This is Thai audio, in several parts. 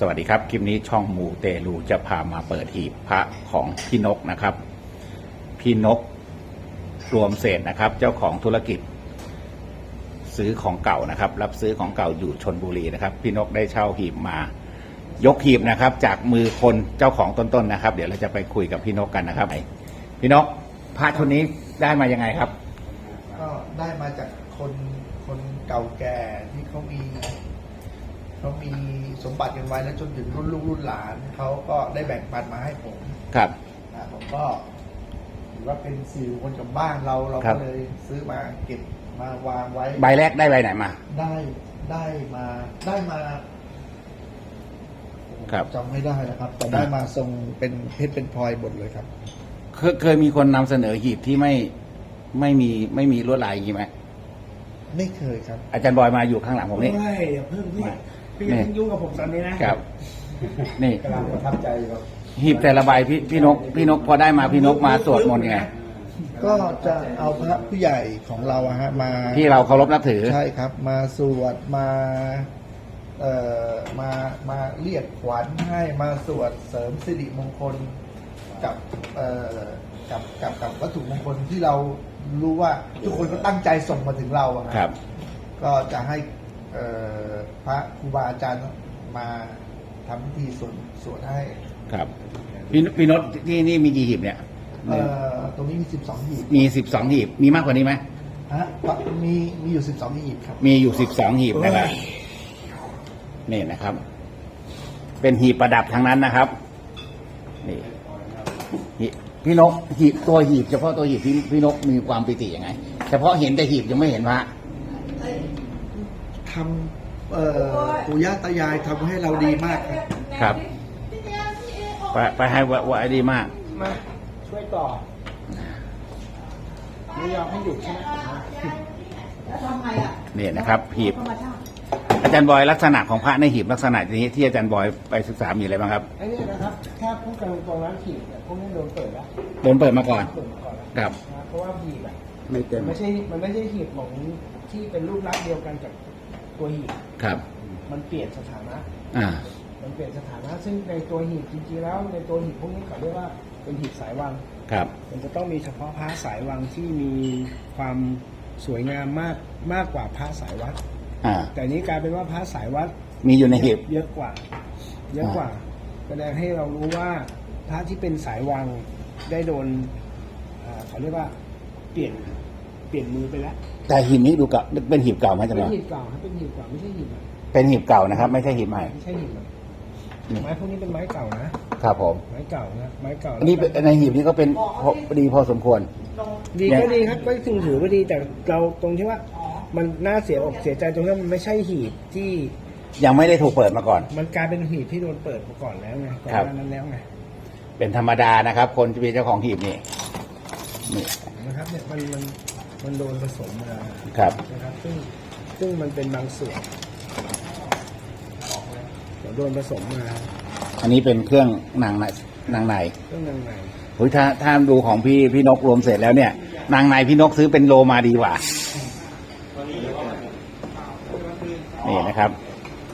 สวัสดีครับ คลิปนี้ช่องมูเตลูจะพามาเปิดหีบพระของพี่นกนะครับ พี่นกรวมเศษนะครับ เจ้าของธุรกิจ ซื้อของเก่านะครับ รับซื้อของเก่าอยู่ชนบุรีนะครับ พี่นกได้เช่าหีบมา ยกหีบนะครับ จากมือคนเจ้าของต้นๆนะครับ เดี๋ยวเราจะไปคุยกับพี่นกกันนะครับพี่นกพระชุดนี้ได้มายังไงครับ ก็ได้มาจากคนคนเก่าแก่ที่เขามี เขามีสมบัติกันไว้แล้วจนถึงรุ่นลูกรุ่นหลานเขาก็ได้แบ่งปันมาให้ผมครับ นะผมก็ถือว่าเป็นสื่อคนกับบ้านเราเราครัก็บ เลยซื้อมาเก็บมาวางไว้ ใบแรกได้ใบไหนมา ได้ได้มาได้มาครับ จำไม่ได้นะครับ แต่ได้มาทรงเป็นเพชรเป็นพลอยหมดเลยครับ เคยเคยมีคนนำเสนอหีบที่ไม่ไม่มีไม่มีลวดลายอย่างนี้ไหมไม่เคยครับ อาจารย์บอยมาอยู่ข้างหลังผมนี่ ไม่อย่าเพิ่งพี่ไม่ พี่อย่าเพิ่งยุ่งกับผมตอนนี้นะครับ นี่กำลังประทับใจครับหีบแต่ละใบพี่พี่นก พี่นกพอได้มาพี่นกมาสวดมนต์ไงก็จะเอาพระผู้ใหญ่ของเราอะฮะมาที่เราเคารพนับถือ ใช่ครับ มาสวดมาเอ่อมามาเรียกขวัญให้มาสวดเสริมสิริมงคลกับเอ่อกับกับกับวัตถุมงคลที่เรารู้ว่าทุกคนก็ตั้งใจส่งมาถึงเราอะครับ ก็จะให้เอ่อ พระครูบาอาจารย์มาทำพิธีสวดสวดให้ครับพี่พี่นกที่นี่มีกี่หีบเนี่ยเอ่อตรงนี้มีสิบสองหีบมีสิบสองหีบมีมากกว่านี้ไหมฮะมีมีอยู่สิบสองหีบครับ มีอยู่สิบสองหีบนะครับนี่นะครับ เป็นหีบประดับทั้งนั้นนะครับนี่หีบพี่นกหีบตัวหีบ เฉพาะตัวหีบพี่พี่นกมีความปิติยังไง เฉพาะเห็นแต่หีบยังไม่เห็นพระ ทำเอ่อปู่ย่าตายายทำให้เราดีมากครับ ครับไปไปให้วะวะดีมาก มาช่วยต่อไม่ยอมให้หยุดใช่ไหมแล้วทำไงอะนี่นะครับหีบ ธรรมชาติอาจารย์บอยลักษณะของพระในหีบลักษณะนี้ที่อาจารย์บอยไปศึกษามีอะไรบ้างครับไอ้นี่นะครับถ้าพูดกันตรงๆแล้วหีบเนี่ยพวกนี้โดนเปิดแล้วโดนเปิดมาก่อน เปิดมาก่อนแล้วครับ นะเพราะว่าหีบอะไม่เต็ม มันไม่ใช่มันไม่ใช่หีบของที่เป็นรูปลักษณ์เดียวกันกับ ตัวหีบครับ มันเปลี่ยนสถานะ อ่า มันเปลี่ยนสถานะ ซึ่งในตัวหีบจริงๆแล้ว ในตัวหีบพวกนี้เขาเรียกว่าเป็นหีบสายวัง ครับ มันจะต้องมีเฉพาะพระสายวังที่มีความสวยงามมากมากกว่าพระสายวัด อ่า แต่นี้กลายเป็นว่าพระสายวัดมีอยู่ในหีบเยอะกว่า เยอะกว่าแสดงให้เรารู้ว่าพระที่เป็นสายวังได้โดนอ่าเขาเรียกว่าเปลี่ยน เปลี่ยนมือไปแล้วแต่หีบนี้ดูกับเป็นหีบเก่าไหมอาจารย์เป็บนอยหีบเก่าครับเป็นหีบเก่าไม่ใช่หีบใหม่เป็นหีบเก่านะครับ ไม่ใช่หีบใหม่ ไม่ใช่หีบใหม่อืมไม้พวกนี้เป็นไม้เก่านะครับผมไม้เก่านะไม้เก่าอันนี้เป็นในหีบนี้ก็เป็นพอดีพอสมควร ดีก็ดีครับก็ถึงถือว่าดีแต่เราตรงที่ว่า มันน่าเสียอกเสียใจตรงที่ว่ามันไม่ใช่หีบที่ยังไม่ได้ถูกเปิดมาก่อน มันกลายเป็นหีบที่โดนเปิดมาก่อนแล้วไงก่อนครับหน้านั้นแล้วไงเป็นธรรมดานะครับ คนที่เป็นเจ้าของหีบนี่นี่นะครับเนี่ยมันมัน มันโดนผสมมาครับนะครับ ซึ่งซึ่งมันเป็นบางส่วนเดี๋ยวโดนผสมมาอันนี้เป็นเครื่องนางในนางในเรื่องยังไงโอ้ยถ้าถ้าดูของพี่พี่นกรวมเสร็จแล้วเนี่ยนางในพี่นกซื้อเป็นโลมาดีกว่า นี่นะครับ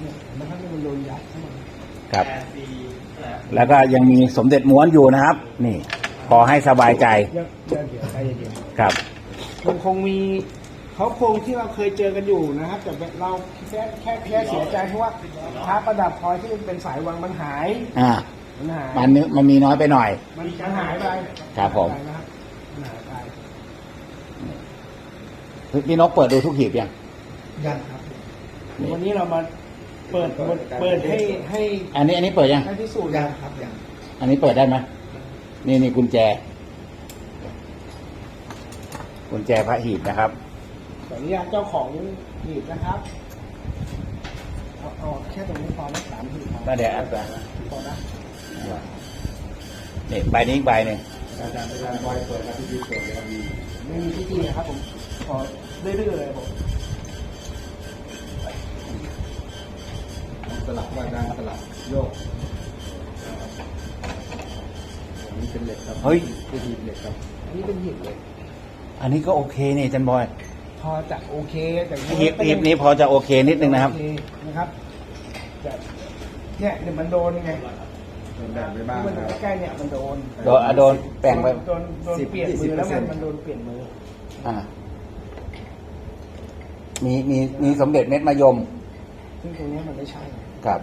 เนี่ยนะครับเนี่ยมันโดนยัดเข้ามาครับ แล้วก็ยังมีสมเด็จม้วนอยู่นะครับ นี่ขอให้สบายใจเดี๋ยวเดี๋ยวเดี๋ยวใจเย็นครับ ๆมันคงมีเขาคงที่เราเคยเจอกันอยู่นะครับ แต่เราแค่แค่แค่เสียใจเพราะว่าพระประดับพลอยที่มันเป็นสายวังมันหายอ่ามันหายมันนึมันมีน้อยไปหน่อย มันมันหายไปครับผม หายไปนะครับมันหายไปพี่นกเปิดดูทุกหีบยัง ยังครับวันนี้เรามาเปิดเปิดให้ให้อันนี้อันนี้เปิดยัง ให้พิสูจน์ยังครับยังอันนี้เปิดได้ไหมนี่นี่กุญแจ กุญแจพระหีบนะครับขออนุญาตเจ้าของหีบนะครับเอาเอาแค่ตรงนี้พอนะสามหีบพอแล้วเดี๋ยวอาจารย์พอนะนี่ใบนี้อีกใบหนึ่งอาจารย์อาจารย์บอยเปิดครับพิธีเปิดเลยดีไม่มีพิธีนะครับผมขอเรื่อยๆเลยผมสลับว่าการสลับโยกอันนี้เป็นเหล็กครับเฮ้ย เป็นหีบเหล็กครับอันนี้เป็นหีบเลย อันนี้ก็โอเคนี่อาจันบอยพอจะโอเคแต่หีบหีบนี้พอจะโอเคนิดนึงนะครับ โอเนะครับแต่เนี่ยเดี๋ยวมันโดนไงแบ่งไปบ้างที่มันอยู่ใกล้ๆเนี่ยมันโดนโดนอะโดนแบ่งไป โดนโดนเปลี่ยนมือแล้วมันมันโดนเปลี่ยนมืออ่า มีมีมีสมเด็จเม็ดมะยมซึ่งตรงเนี้ยมันไม่ใช่ครับ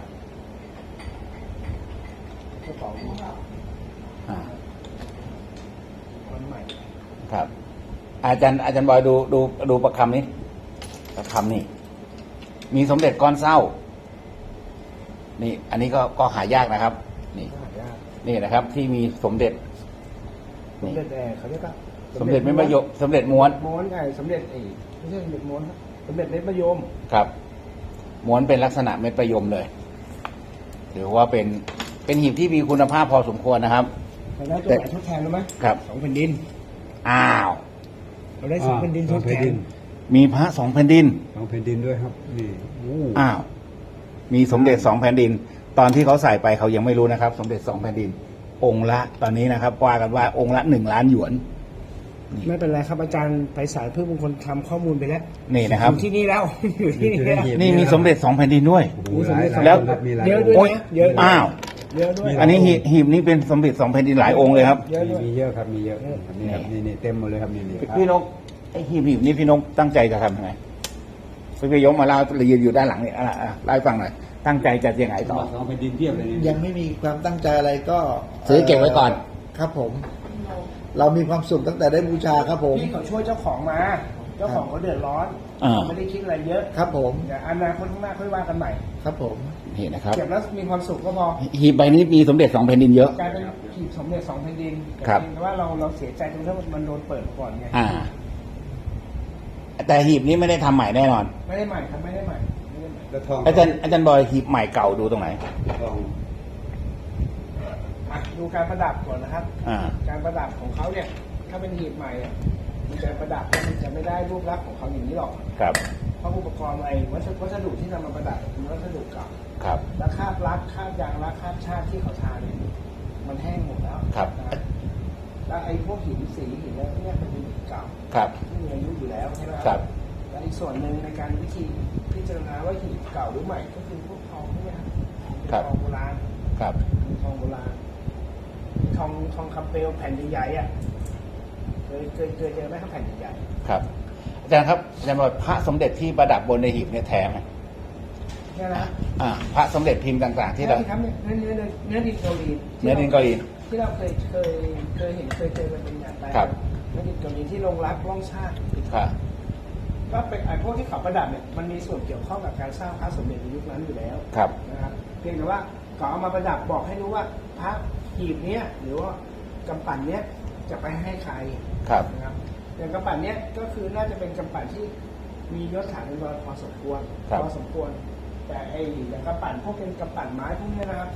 กระเป๋าอ่ามันใหม่ ครับ อาจารย์อาจารย์บอยดูดูดูประคำนี้ประคำนี่ มีสมเด็จก้อนเศร้า นี่ อันนี้ก็ก็หายากนะครับ นี่ หายากนี่นะครับ ที่มีสมเด็จสมเด็จแดงเขาเรียกว่าสมเด็จไม่มะยมสมเด็จม้วนม้วนไงสมเด็จไอ้ไม่ใช่สมเด็จม้วนครับสมเด็จเม็ดมะยมครับ ม้วนเป็นลักษณะเม็ดประยมเลยถือว่าเป็นเป็นหีบที่มีคุณภาพพอสมควรนะครับเราได้ตัวไหนทดแทนรู้ไหมครับ สองแผ่นดิน อ้าว เราได้สองแผ่นดินทดแทนมีพระสองแผ่นดินสองแผ่นดินด้วยครับนี่โอ้อ้าวมีสมเด็จสองแผ่นดิน ตอนที่เขาใส่ไปเขายังไม่รู้นะครับ สมเด็จสองแผ่นดิน องค์ละ ตอนนี้นะครับว่ากันว่าองค์ละหนึ่งล้านหยวน ไม่เป็นไรครับอาจารย์ไพศาลเพื่อมงคลทำข้อมูลไปแล้วนี่นะครับอยู่ที่นี่แล้วอยู่ที่นี่แล้วนี่มีสมเด็จสองแผ่นดินด้วยโหมีสมเด็จหายแล้วครับมีหลายเยอะองค์ด้วยโอ้ยนะเยอะด้วยอ้าว เยอะด้วย อันนี้หีบหีบนี้เป็นสมเด็จสองแผ่นดินหลายองค์เลยครับ เยอะด้วย มีเยอะครับมีเยอะครับนี่ครับนี่นี่เต็มหมดเลยครับนี่นี่ครับพี่นกไอ้หีบหีบนี้พี่นกตั้งใจจะทำยังไงพี่ไปยกมาเล่าเลยยืนอยู่ด้านหลังนี่อะอะเล่าให้ฟังหน่อยตั้งใจจะยังไงต่อ สองแผ่นดินเทียบเลยนี่ยังไม่มีความตั้งใจอะไรก็ซื้อเก็บไว้ก่อน ครับผม เรามีความสุขตั้งแต่ได้บูชาครับผม พี่เขาช่วยเจ้าของมา เจ้าของเขาเดือดร้อนอ่า ไม่ได้คิดอะไรเยอะครับผมเดี๋ยวอนาคตข้างหน้าค่อยว่ากันใหม่ ครับผม นี่นะครับเก็บแล้วมีความสุขก็พอหีบใบนี้มีสมเด็จสองแผ่นดินเยอะกลายเป็นขีดสมเด็จสองแผ่นดินแต่ครับเพียงแต่ว่าเราเราเสียใจตรงที่มันโดนเปิดก่อนไงอ่า แต่หีบนี้ไม่ได้ทำใหม่แน่นอน ไม่ได้ใหม่ครับไม่ได้ใหม่ไม่ได้ใหม่แล้วทองอาจารย์อาจารย์บอยหีบใหม่เก่าดูตรงไหนทองอะดูการประดับก่อนนะครับอ่าการประดับของเขาเนี่ย ถ้าเป็นหีบใหม่ อะมันจะประดับแล้วมันจะไม่ได้รูปลักษณ์ของเขาอย่างนี้หรอก ครับ เพราะอุปกรณ์ไอ้วัสดุวัสดุที่นำมาประดับเป็นวัสดุเก่าครับ แล้วคราบลักคราบยางลักคราบชาติที่เขาทาเนี่ยมันแห้งหมดแล้วครับ นะแล้วไอ้พวกหินสีหินอะไรพวกเนี้ยเป็นหินเก่าครับ ที่มีอายุอยู่แล้วใช่ไหมครับและอีกส่วนหนึ่งในการวิธีพิจารณาว่าหินเก่าหรือใหม่ก็คือพวกทองใช่ไหมครับครับ ทองโบราณครับมีทองโบราณทองทองคำเปลวแผ่นใหญ่ๆอะ เคยเคยเคยเจอไหมครับแผ่นใหญ่ครับอาจารย์ครับอาจารย์บอยพระสมเด็จที่ประดับบนในหีบเนี่ยแท้ไหมๆเนี่ยนะอ่าพระสมเด็จพิมพ์ต่าง ๆ ที่เรานี่ครับเนี่ยเนื้อเนื้อเนื้อดินเกาหลีเนื้อดินเกาหลีที่เราเคยเคยเคยเห็นเคยเจอกันเป็นอย่างไรครับเนื้อดินเกาหลีที่ลงรักล่องชาติครับก็เป็นไอ้พวกที่เขาประดับเนี่ยมันมีส่วนเกี่ยวข้องกับการสร้างพระสมเด็จในยุคนั้นอยู่แล้วครับนะครับเพียงแต่ว่าเขาเอามาประดับบอกให้รู้ว่าพระหีบเนี้ยหรือว่ากำปั่นเนี้ย จะไปให้ใครครับนะครับอย่างกำปั่นเนี้ยก็คือน่าจะเป็นกำปั่นที่มียศฐานเป็นพอสมควรครับพอสมควร แต่ไอ้อย่างกำปั่นพวกเป็นกำปั่นไม้พวกเนี้ยนะครับ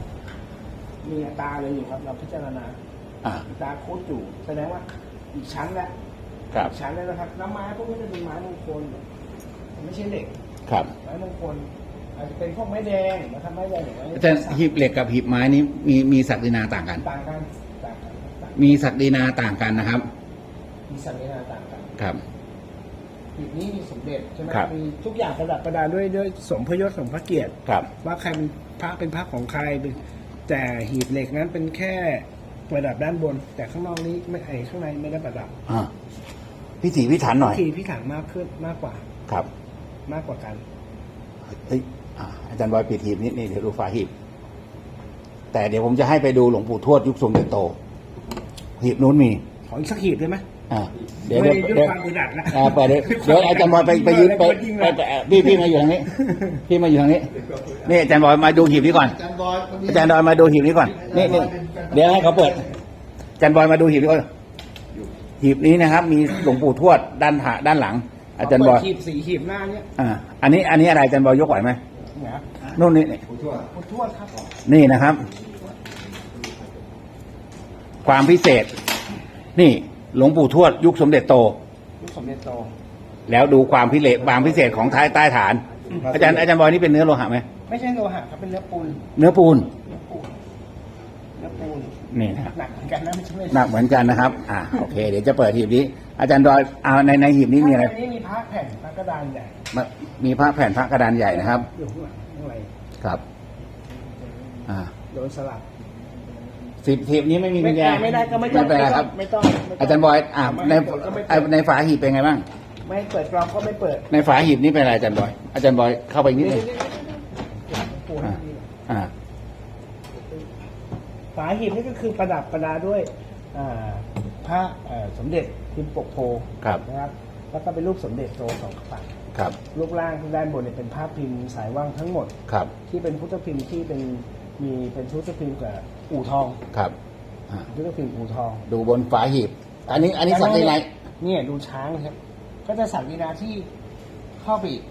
มีอัตราเลยอยู่ครับเราพิจารณาอ่าอัตราโคตรอยู่แสดงว่าอีกชั้นละครับอีกชั้นแล้วนะครับแล้วไม้พวกนี้จะเป็นไม้มงคลไม่ใช่เหล็กครับไม้มงคลอาจจะเป็นพวกไม้แดงนะครับไม้แดงอย่างไรอาจารย์หีบเหล็กกับหีบไม้นี้มีมีศักดินาต่างกันต่างกันต่างกันต่าง มีศักดินาต่างกันนะครับ มีสัญญาต่างกันครับ หีบนี้มีสมเด็จใช่ไหมครับ มีทุกอย่างประดับประดาด้วยด้วยสมพยศสมพระเกียรติ ครับ ว่าใครเป็นพระเป็นพระของใครเป็นแต่หีบเหล็กนั้นเป็นแค่ประดับด้านบน แต่ข้างนอกนี้ไม่ไอข้างในไม่ได้ประดับอ่าพิถีพิถันหน่อยทีพิถันมากขึ้นมากกว่าครับมากกว่ากันเฮ้ยอ่าอาจารย์บอยปิดหีบนิดนี่เดี๋ยวดูฝาหีบ แต่เดี๋ยวผมจะให้ไปดูหลวงปู่ทวดยุคทรงเดชโต หีบนู้นมีขออีกสักหีบได้ไหมอ่าเดี๋ยวไม่เดี๋ยวได้ด้วยเดี๋ยวความอึดอัดนะอ่าเปิดเดี๋ยวเดี๋ยวอาจารย์บอยไปไปยืนไปจริงไปนะไปพี่พี่มาอยู่ทางนี้ พี่มาอยู่ทางนี้นี่อาจารย์บอยมาดูหีบนี้ก่อน อาจารย์บอยคนนี้อาจารย์บอยมาดูหีบนี้ก่อนนี่นี่เดี๋ยวให้เขาเปิดอาจารย์บอยมาดูหีบนี้ก่อนหีบนี้นะครับ มีหลวงปู่ทวดด้านหาด้านหลัง อาจารย์บอยเปิดหีบสีหีบหน้าเนี่ยอ่าอันนี้อันนี้อะไรอาจารย์บอยยกไหวไหมนะครับนู่นนี่นี่ ผู้ช่วยขอโทษครับนี่นะครับ ความพิเศษ นี่หลวงปู่ทวดยุคสมเด็จโต ลูกสมเด็จโตแล้วดูความพิเศษความพิเศษของท้ายใต้ฐาน อาจารย์อาจารย์บอยนี่เป็นเนื้อโลหะไหมไม่ใช่โลหะครับเป็นเนื้อปูนเนื้อปูนเนื้อปูนเนื้อปูนนี่นะหนักเหมือนกันนะไม่ใช่ไม่หนักเหมือนกันนะครับ อ่าโอเค เดี๋ยวจะเปิดหีบนี้ อาจารย์ดอยเอาในในหีบนี้มีอะไรนนี้มีพระแผ่นพระกระดานใหญ่มามีพระแผ่นพระกระดานใหญ่นะครับอยู่ข้างหลังข้างในครับ อ่าโดนสลับ สิบสิบนี้ไม่มีกุไม่ญแจได้ไม่ได้ก็ไม่ต้องเป็นไรครับ ไม่ต้องไม่ต้งอาจารย์บอยอ่าในไม่ต้องก็ไม่อ่าเปิดในฝาหีบเป็นไงบ้าง ไม่ให้เปิดกรองก็ไม่เปิดในฝาหีบนี่เป็นอะไรอาจารย์บอย อาจารย์บอยเข้าไปนิดนึงปูให้ดีหน่อยอ่า ฝาหีบนี่ก็คือประดับประดาด้วยอ่าพระเอ่อสมเด็จพิมพ์ปกโพครับ นะครับ แล้วก็เป็นรูปสมเด็จโตสองฝั่งครับ รูปร่างที่ด้านบนเนี่ยเป็นภาพพิมพ์สายว่างทั้งหมด ครับ ที่เป็นพุทธพิมพ์ที่เป็น มีเป็นพุทธพิมพ์กับอู่ทองครับอ่าพุทธพิมพ์อู่ทอง ดูบนฝาหีบ อันนี้อันนี้สักในไหนเนี่ยดูช้างครับ ก็จะสักดีนาที่เข้าไปอีก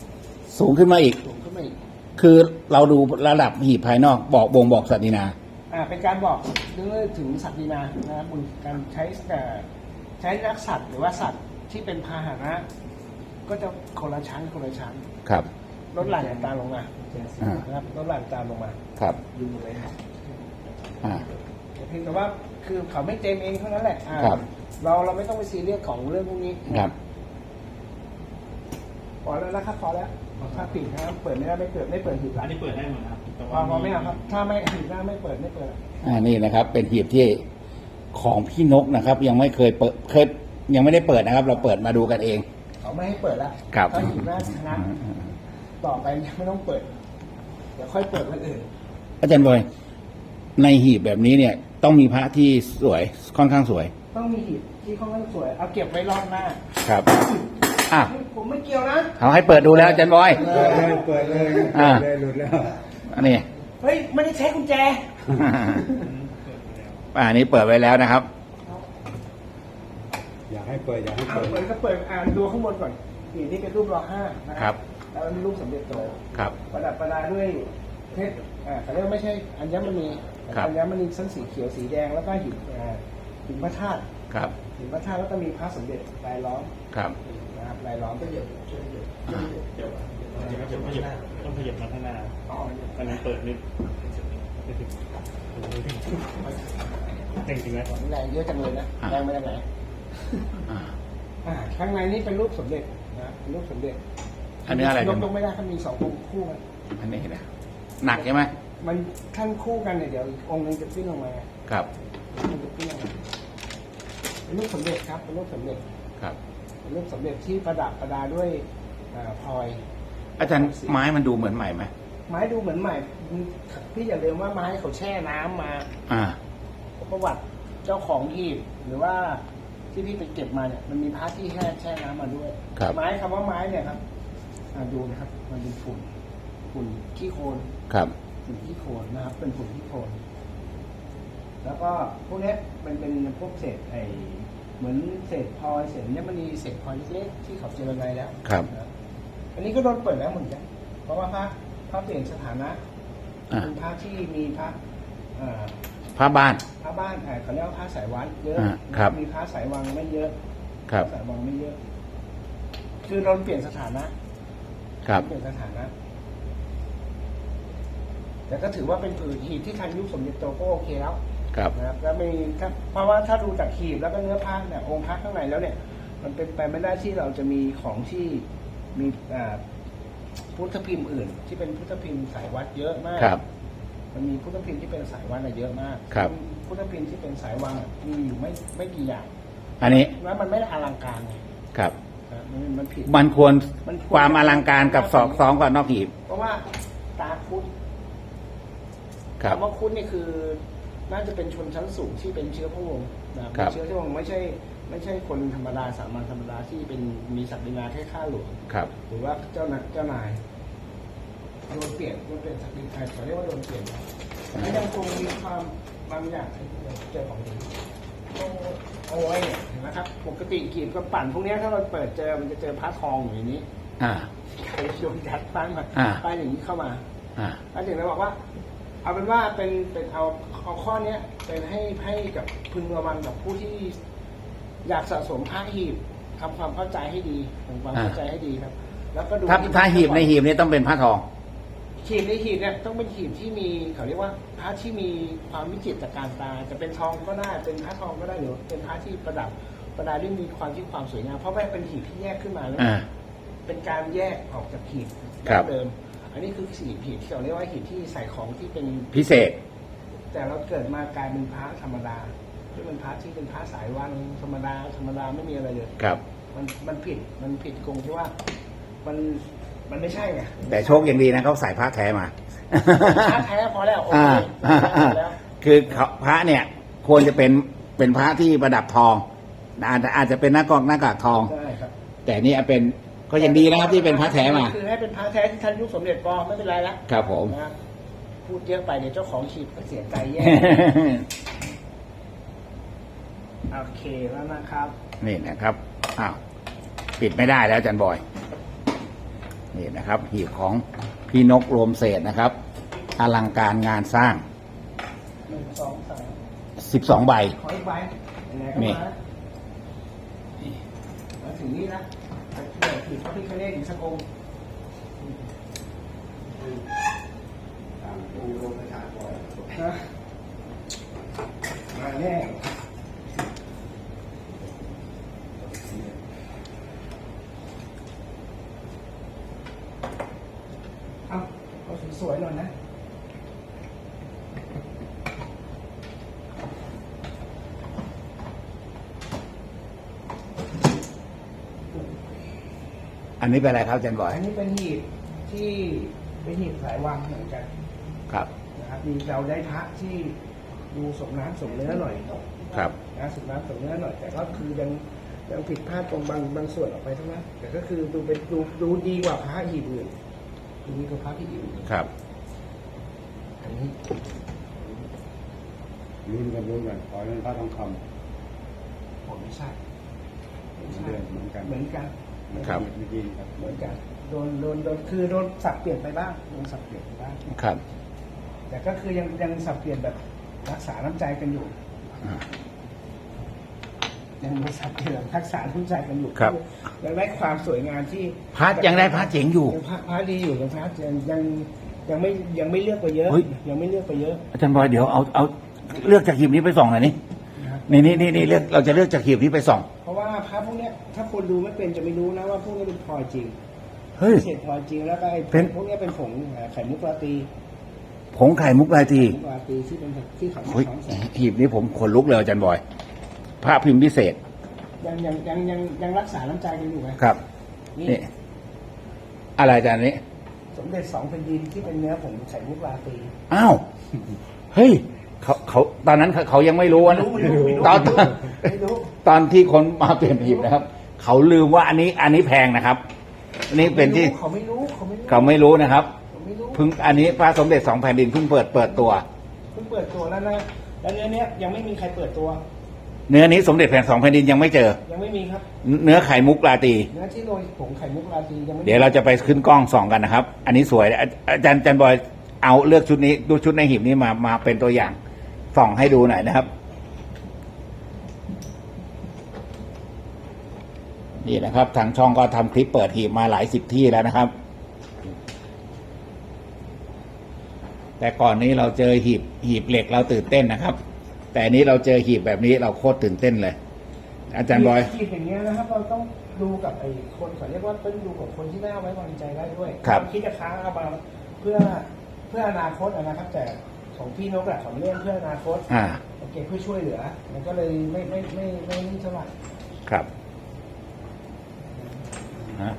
สูงขึ้นมาอีก สูงขึ้นมาอีก คือเราดูระดับหีบภายนอกบอกบ่งบอกสัตว์นีนา อ่า เป็นการบอกเรื่องถึงสัตว์ดีนานะครับบนการใช้เอ่อใช้รักสัตว์หรือว่าสัตว์ที่เป็นพาหนะ ก็จะคนละชั้นคนละชั้นครับ ลดหลั่นอัตราลงมาอ่านะครับลดหลั่นอัตราลงมาครับดูเลยครับอ่าเพียงแต่ว่าคือเขาไม่เจมเองเท่านั้นแหละอ่าครับ เราเราไม่ต้องไปซีเรียสของเรื่องพวกนี้ครับ พอแล้วนะครับพอแล้วถ้าปิดนะครับเปิดไม่ได้ไม่เปิดไม่เปิดหีบหลัอังนนี้เปิดได้หมดนะครับแต่พว่าอพอไม่เอาครับถ้าไม่หีบหน้าไม่เปิดไม่เปิด อ่านี่นะครับ เป็นหีบที่ของพี่นกนะครับ ยังไม่เคยเปิดเคยยังไม่ได้เปิดนะครับ เราเปิดมาดูกันเอง เขาไม่ให้เปิดแล้วครับถ้าหีบหน้าชนะ ต่อไปยังไม่ต้องเปิด เดี๋ยวค่อยเปิดวันอื่นอาจารย์บอยในหีบแบบนี้เนี่ย ต้องมีพระที่สวยค่อนข้างสวย ต้องมีหีบที่ค่อนข้างสวยเอาเก็บไว้รอบหน้าครับอะผมไม่เกี่ยวนะเขาให้เปิดดูแล้วอาจารย์บอย เปิดเลยเปิดเลยอ่า เปิดเลยหลุดแล้วอันนี้ เฮ้ยไม่ได้ใช้กุญแจ อ่าอันนี้เปิดไว้แล้วนะครับ อยากให้เปิดอยากให้เอาเปิดเปิดก็เปิดอ่านดูข้างบนก่อนนี่นี่เป็นรูปรอห้านะครับ แล้วเป็นรูปสมเด็จโตครับ ประดับประดาด้วยเพชรอ่าเขาเรียกว่าไม่ใช่อัญมณีครับ อัญมณีสั้นสีเขียวสีแดงแล้วก็หินอ่าหินพระธาตุครับหินพระธาตุแล้วก็มีพระสมเด็จลายล้อมครับ นะครับลายล้อมก็เยอะช่วยเยอะอ่าเดี๋ยวเดี๋ยวต้องขยับต้องขยับมาข้างหน้าอ๋ออันนั้นเปิดนิดจริงจริงๆแล้วแรงเยอะจังเลยนะอ่าแรงมาจากไหนอ่าอ่าข้างในนี่เป็นรูปสมเด็จนะเป็นรูปสมเด็จ อันนี้อะไรยกักนยกไม่ได้เขามีสององค์คู่กันอันนี้นะหนักใช่ไหมมันขั้นคู่กันเนี่ยเดี๋ยวองค์หนึงจะขึ้นลงมาครับ มันจะขึ้นลงมาเป็นรูปสมเด็จครับเป็นรูปสมเด็จครับ เป็นรูปสมเด็จที่ประดับประดาด้วยอ่าพลอย อาจารย์ไม้มันดูเหมือนใหม่ไหมไม้ดูเหมือนใหม่ พี่อย่าลืมว่าไม้เขาแช่น้ำมาอ่า ประวัติเจ้าของหีบหรือว่าที่พี่ไปเก็บมาเนี่ยมันมีพาร์ทที่แช่แช่น้ำมาด้วย ครับ ไม้คำว่าไม้เนี่ยครับ อ่าดูนะครับ มันเป็นฝุ่นฝุ่นขี้โคลนครับฝุ่นขี้โคลนนะครับ เป็นฝุ่นขี้โคลนแล้วก็พวกเนี้ยมันเป็นพวกเศษไอเหมือนเศษพลอยเศษเนี่ยมันมีเศษพลอยเล็กๆที่เขาเจรไนแล้วครับ นะอันนี้ก็โดนเปิดแล้วเหมือนกันเพราะว่าพระพระเปลี่ยนสถานะอ่า เป็นพระที่มีพระเอ่อพระบ้าน พระบ้านเอ่อเขาเรียกว่าพระสายวัดเยอะ อ่าครับ มีพระสายวังไม่เยอะครับ สายวังไม่เยอะ คือเราเปลี่ยนสถานะ ครับ เปลี่ยนสถานะแต่ก็ถือว่าเป็นผืนหีบที่ทันยุคสมเด็จโตก็โอเคแล้วครับ นะครับแล้วมีถ้าเพราะว่าถ้าดูจากหีบแล้วก็เนื้อผ้าเนี่ยองค์พระข้างในแล้วเนี่ย มันเป็นไปไม่ได้ที่เราจะมีของที่มีอ่าพุทธพิมพ์อื่น ที่เป็นพุทธพิมพ์สายวัดเยอะมาก ครับ มันมีพุทธพิมพ์ที่เป็นสายวัดอะเยอะมากครับ พุทธพิมพ์ที่เป็นสายวังอะมีอยู่ไม่ไม่กี่อย่างอันนี้แล้วมันไม่ได้อลังการไง ครับนะ มันมันผิด มันควรมันควร ความอลังการกับสอกสองกับนอกหีบเพราะว่าตาคุดครับ คำว่าคุดนี่คือน่าจะเป็นชนชั้นสูงที่เป็นเชื้อพระวงศ์นะครับ เป็นเชื้อพระวงศ์ไม่ใช่ ไม่ใช่คนธรรมดาสามัญธรรมดาที่เป็นมีศักดินาแค่ข้าหลวง ครับ หรือว่าเจ้านายเจ้านายโดนเปลี่ยนโดนเปลี่ยนศักดินาเขาเรียกว่าโดนเปลี่ยนแต่ยังคงมีความบางอย่างที่เจอของดี โอ้ยเนี่ยเห็นไหมครับปกติกีบกับปั่นพวกเนี้ยถ้าเราเปิดเจอมันจะเจอพระทองอยู่ในนี้อ่า ใครโยนยัดปั้นมาอ่า ปั้นอย่างนี้เข้ามาอ่า แล้วถึงได้บอกว่า เอาเป็นว่าเป็นเป็นเอาเอาข้อเนี้ยเป็นให้ให้กับพึงระวังกับผู้ที่ อยากสะสมพระหีบทำความเข้าใจให้ดีทำความเข้าใจให้ดีครับ แล้วก็ดูถ้าที่ถ้าหีบในก่อนหีบนี่ต้องเป็นพระทอง หีบในหีบเนี่ยต้องเป็นหีบที่มีเขาเรียกว่าพระที่มีความวิจิตรการตา จะเป็นทองก็ได้เป็นพระทองก็ได้หรือเป็นพระที่ประดับประดาด้วยมีความที่ความสวยงามเพราะว่าเป็นหีบที่แยกขึ้นมาแล้วอ่า เป็นการแยกออกจากหีบครับเดิม อันนี้คือหีบหีบที่เราเรียกว่าหีบที่ใส่ของที่เป็น พิเศษ แต่เราเกิดมากลายเป็นพระธรรมดาที่เป็นพระที่เป็นพระสายวันธรรมดาธรรมดาไม่มีอะไรเลย ครับ มันมันผิดมันผิดตรงที่ว่า มัน มันไม่ใช่ไงแต่โชคยังดีนะเขาใส่พระแท้มาพระแท้พอแล้วโออ่าเคอ่าอ่าพอแล้วคือเขาพระเนี่ยควรจะเป็นเป็นพระที่ประดับทองอาจจะอาจจะเป็นหน้ากากหน้ากากทองใช่ครับแต่นี่เป็นก็ยังดีนะครับที่เป็นพระแท้มาคือให้เป็นพระแท้ที่ท่านยุคสมเด็จก็ไม่เป็นไรละครับผมนะครับพูดเยอะไปเดี๋ยวเจ้าของฉีดก็เสียใจแย่โอเคแล้วนะครับ นี่นะครับอ้าวปิดไม่ได้แล้วอาจันบอย นี่นะครับ หีบของพี่นกรวมเศษนะครับ อลังการงานสร้างหนึ่งสองสาม12ใบ ขออีกใบไหนๆก็นี่ มามาถึงนี่นะไปเที่ยวถือพระพิฆเนศอีกสักองค์ตามดูโรงประชาก่อนนะมาแน่เอาเอาสวยๆหน่อยนะ อันนี้เป็นอะไรครับอาจันบอยอันนี้เป็นหีบที่เป็นหีบสายวังเหมือนกันครับ นะครับมีเราได้พระที่ดูสมน้ำสมเนื้อหน่อยครับ นะสมน้ำสมเนื้อหน่อย แต่ก็คือยังยังผิดพลาดตรงบางบางส่วนออกไปเท่านั้นแต่ก็คือดูเป็นดูดูดีกว่าพระหีบอื่นดูดีกว่าพระหีบอื่นครับ อันนี้รุ่นกันรุ่นกันขอเรื่องพระทองคผมไม่ใช่ำไม่ใช่เรื่องเหมือนกันเหมือนกัน ครับเมื่อกี้ครับ เหมือนกันโดนโดนโดนคือโดนสับเปลี่ยนไปบ้างโดนสับเปลี่ยนไปบ้างครับ แต่ก็คือยังยังสับเปลี่ยนแบบรักษาน้ำใจกันอยู่อ่ายังมีสับเปลี่ยนรักษาน้ำใจกันอยู่ครับ ยังได้ความสวยงามที่พระยังได้พระเจ๋งอยู่ ยังพระพระดีอยู่ยังพระยังยังยังไม่ยังไม่เลือกไปเยอะ เฮ้ย ยังไม่เลือกไปเยอะอาจารย์บอยเดี๋ยวเอาเอาเลือกจากหีบนี้ไปส่องหน่อยนี่นะครับ นี่นี่นี่นี่เลือกเราจะเลือกจากหีบนี้ไปส่องเพราะว่าพระพวกเนี้ยถ้าคนดูไม่เป็นจะไม่รู้นะว่าพวกนี้เป็นพลอยจริงเฮ้ย เศษพลอยจริงแล้วก็ไอ้เป็น พวกเนี้ยเป็นผงเอ่อไข่มุกลาตีผงไข่มุกลายทีมุกลาตีที่เป็นที่เขาเฮ้ยของแสงหีบนี้ผมขนลุกเลยอาจารย์บอยพระพิมพ์พิเศษยังยังยังยังยังรักษาน้ำใจกันอยู่ไหมครับ นี่นี่ อะไรอาจารย์นี้สมเด็จสองแผ่นดินที่เป็นเนื้อผงไข่มุกลาตีอ้าวเฮ้ยเขาเขาตอนนั้นเขาเขายังไม่รู้นะไม่รู้ไม่รู้ตอนไม่รู้ ตอนที่คนมาเปลี่ยนหีบนะครับ เขาลืมว่าอันนี้อันนี้แพงนะครับอันนี้เป็นที่เขาไม่รู้เขาไม่รู้เขาไม่รู้นะครับเขาไม่รู้เพิ่งอันนี้พระสมเด็จสองแผ่นดินเพิ่งเปิดเปิดตัว เพิ่งเปิดตัวแล้วนะแล้วเนื้อเนี้ยยังไม่มีใครเปิดตัว เนื้อนี้สมเด็จแผ่นสองแผ่นดินยังไม่เจอ ยังไม่มีครับ เนื้อไข่มุกลาตีเนื้อที่โรยผงไข่มุกลาตียังไม่มีเดี๋ยวเราจะไปขึ้นกล้องส่องกันนะครับ อันนี้สวยอาอาจารย์อาจารย์บอยเอาเลือกชุดนี้ดูชุดในหีบนี้มามาเป็นตัวอย่างส่องให้ดูหน่อยนะครับ นี่นะครับทางช่องก็ทำคลิปเปิดหีบมาหลายสิบที่แล้วนะครับ แต่ก่อนนี้เราเจอหีบหีบเหล็กเราตื่นเต้นนะครับ แต่อันนี้เราเจอหีบแบบนี้เราโคตรตื่นเต้นเลย อาจารย์บอยขีดอย่างเงี้ยนะครับเราต้องดูกับไอ้คนเขาเรียกว่าต้องดูกับคนที่น่าไว้วางใจได้ด้วยครับ คิดจะค้างเอามาเพื่อเพื่ออนาคตอะนะครับ แต่ของพี่นกอะของเรื่องเพื่ออนาคตอ่า โอเคเพื่อช่วยเหลือ มันก็เลยไม่ไม่ไม่ไม่ไม่เท่าไหร่ ครับ ฮะ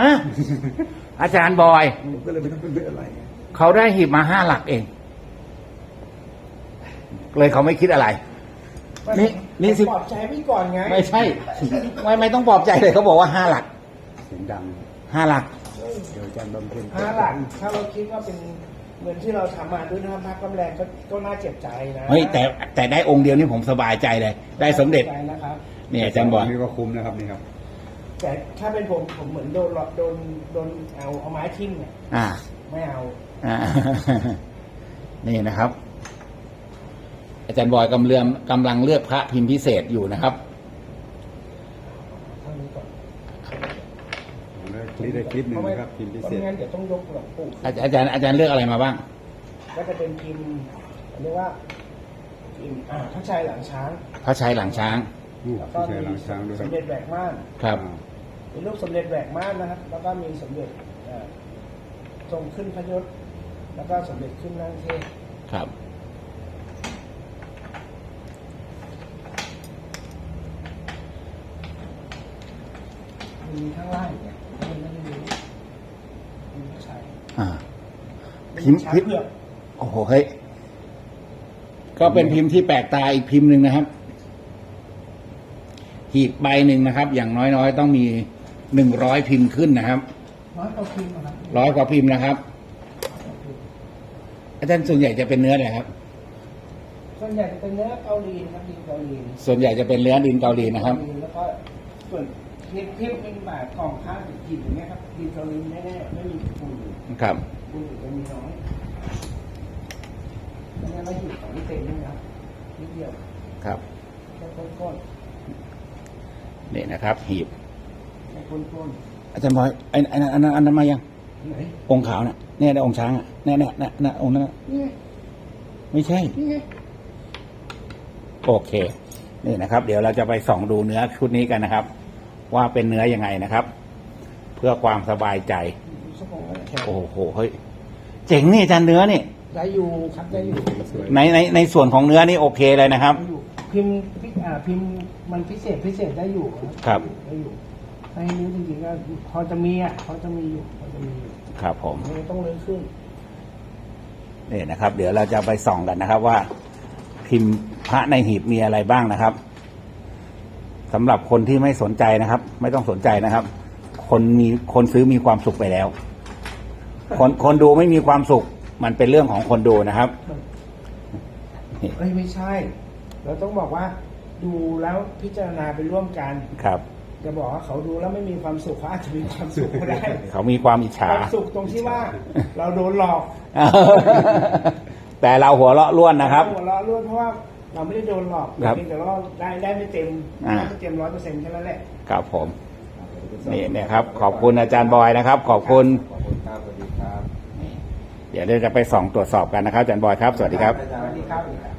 ฮะอาจารย์บอย ผมก็เลยไม่ต้องเป็นเรื่องอะไรไงเขาได้หีบมาห้าหลักเอง เลยเขาไม่คิดอะไร นี่นี่สิ ปลอบใจพี่ก่อนไงไม่ใช่ไม่ไม่ต้องปลอบใจเลยเขาบอกว่าห้าหลักเสียงดัง ห้าหลัก เดี๋ยวอาจารย์บำเพ็ญห้าหลักถ้าเราคิดว่าเป็นเงินที่เราทำมาด้วยน้ำพักกำแรงก็ก็น่าเจ็บใจนะเฮ้ยแต่แต่ได้องค์เดียวนี่ผมสบายใจเลย ได้สมเด็จ ใจนะครับเนี่ยอาจารย์บอยนี่ก็คุ้มนะครับนี่ครับ แต่ถ้าเป็นผมผมเหมือนโดนหลอกโดนโดนเอาเอาไม้ทิ่มเนี่ยอ่า ไม่เอาอ่า นี่นะครับ อาจารย์บอยกำเลือมกำลังเลือกพระพิมพ์พิเศษอยู่นะครับ เท่านี้ก่อนผมได้คลิปได้คลิปหนึ่งนะครับพิมพ์พิเพราะเศษไม่งั้นเดี๋ยวต้องยกหลวงปู่อาอาจารย์อาจารย์เลือกอะไรมาบ้าง ก็จะเป็นพิมพ์เรียกว่าพิมพ์อ่าพระชัยหลังช้างพระชัยหลังช้าง อู้แล้วก็ที่ใช้มีหลังช้างด้วยคสรับ มเด็จแบกม่าน ครับอ่ามีรูปสมเด็จแหวกม่านนะครับ แล้วก็มีสมเด็จเอ่อทรงขึ้นพระยศ แล้วก็สมเด็จขึ้นนั่งเทศ ครับ มีข้างล่างเนี่ยมันไม่มีมีผู้ชายอ่ามีพิมพ์ช้างพิมพ์ เผือกโอ้โหเฮ้ยก็เป็นพิมพ์ที่แปลกตาอีกพิมพ์หนึ่งนะครับ หีบใบหนึ่งนะครับ อย่างน้อยๆ ต้องมีหนึ่งร้อยพิมพ์ขึ้นนะครับร้อยกว่าพิมพ์นะครับร้อยกว่าพิมพ์นะครับ อาจารย์ส่วนใหญ่จะเป็นเนื้ออะไรครับ ส่วนใหญ่จะเป็นเนื้อเกาหลีนะครับดินเกาหลีส่วนใหญ่จะเป็นเนื้อดินเกาหลีนะครับ แล้วก็ส่วนที่ที่เป็นแบบกล่องข้าวหินอย่างเงี้ยครับดินเกาหลีแน่ๆไม่มีปูนครับปูนจะมีน้อยแล้วเนี่ยเราหยุดของนี่เต็มนะครับนิดเดียวครับแค่ก้น นี่นะครับหีบๆแค่ก้นอาจารย์บอยไอ้ไอ้นั่นอันนั้นอันนั้นมายังๆไหนองค์ขาวน่ะเนี่ยได้องค์ช้างอะเนี่ยเนี่ยเนี่ยเนี่ยองค์นั้นน่ะนี่ไงไม่ใช่นี่ไงโอเค นี่นะครับ เดี๋ยวเราจะไปส่องดูเนื้อชุดนี้กันนะครับ ว่าเป็นเนื้อยังไงนะครับ เพื่อความสบายใจสมองก็แข็งโอ้โหเฮ้ยเจ๋งนี่อาจารย์เนื้อนี่ได้อยู่ครับได้อยู่สวยในในในส่วนของเนื้อนี่โอเคเลยนะครับได้อยู่ พิมพ์พิอ่าพิมพ์มันพิเศษพิเศษได้อยู่ครับ ได้อยู่ถ้าให้รู้จริงๆก็พอจะมีอะพอจะมีอยู่พอจะมีอยู่ครับผมไม่ต้องเลยขึ้นนี่นะครับ เดี๋ยวเราจะไปส่องกันนะครับ ว่า พิมพ์พระในหีบมีอะไรบ้างนะครับสำหรับคนที่ไม่สนใจนะครับ ไม่ต้องสนใจนะครับ คนมีคนซื้อมีความสุขไปแล้ว คนคนดูไม่มีความสุข มันเป็นเรื่องของคนดูนะครับเอ้ยไม่ใช่ เราต้องบอกว่าดูแล้วพิจารณาไปร่วมกัน ครับ จะบอกว่าเขาดูแล้วไม่มีความสุขเขาอาจจะมีความสุขก็ได้ เขามีความอิจฉา ความสุขตรงที่ว่า เราโดนหลอก แต่เราหัวเราะล้วนนะครับ หัวเราะร่วนเพราะว่าเราไม่ได้โดนหลอกครับเพียงแต่ว่าได้ได้ไม่เต็มอ่าได้ไม่เต็มร้อยเปอร์เซ็นต์แค่นั้นแหละ ครับผม นี่นะครับ ขอบคุณอาจารย์บอยนะครับ ขอบคุณขอบคุณครับสวัสดีครับเดี๋ยวเราจะไปส่องตรวจสอบกันนะครับอาจารย์บอยครับ สวัสดีครับ สวัสดีครับ